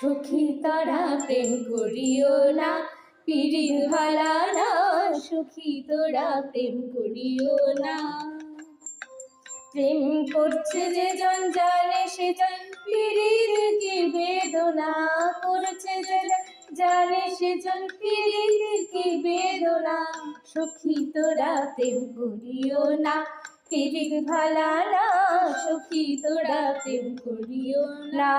সখী তোরা প্রেম করিও না, পিরিল ভালা না, সখী তোরা প্রেম করিও না। প্রেম করছে যে জন জানে, সে জন পিরিল কি বেদনা করছে যে জানে সে জন কি বেদনা। সখী তোরা প্রেম করিও না, পিরিল ভালা না, সখী তোরা প্রেম করিও না।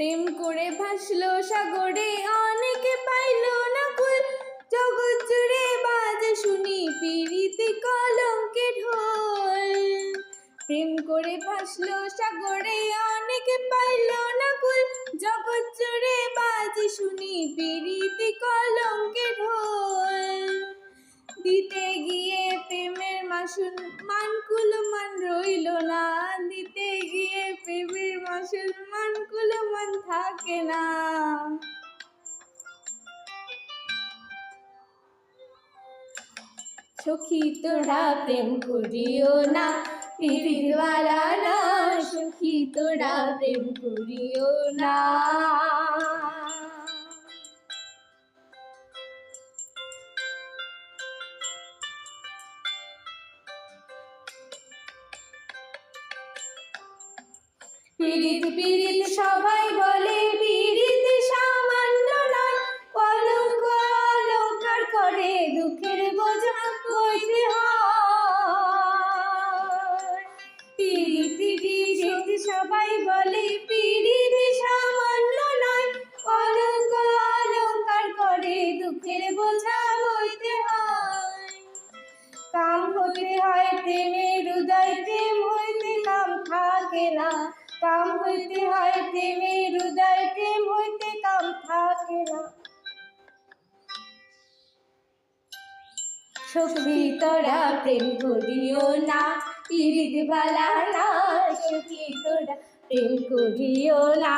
প্রেম করে ভাসলো সাগরে, অনেকে পাইলো না কুল জগৎ জুড়ে বাজে শুনি পিরিতি কলঙ্কে ঢোল। প্রেম করে ভাসলো সাগরে, অনেকে পাইলো না কুল জগৎ জুড়ে বাজে শুনি পিরিতি কলঙ্কে ঢোল। দিতে গিয়ে প্রেমের মাসুল, মানকুল মান রইল না। দিতে গিয়ে প্রেমের মাসুল মান থাকে না। সখী তোরা প্রেম করিও না পিড়িওয়ালা না সখী তোরা প্রেম করিও না। পীড়িত পীড়িত সবাই বলে, পীড়িত সামান্য নয়। কলঙ্ক অলঙ্কার করে দুঃখের বোঝা বইতে পীড়িত পীড়িত সবাই বলে, পীড়িত সামান্য নয়। কলঙ্ক অলঙ্কার করে দুঃখের বোঝা বইতে হয়। কাম হতে হয় প্রেমের হৃদয় প্রেম হইতে কাম থাকে না। কাম হইতে হয় প্রেমের হৃদয় প্রেম হইতে কাম থাকে না। সখী তোরা প্রেম করিও না ইরিদ বালা না সখী তোরা প্রেম করিও না।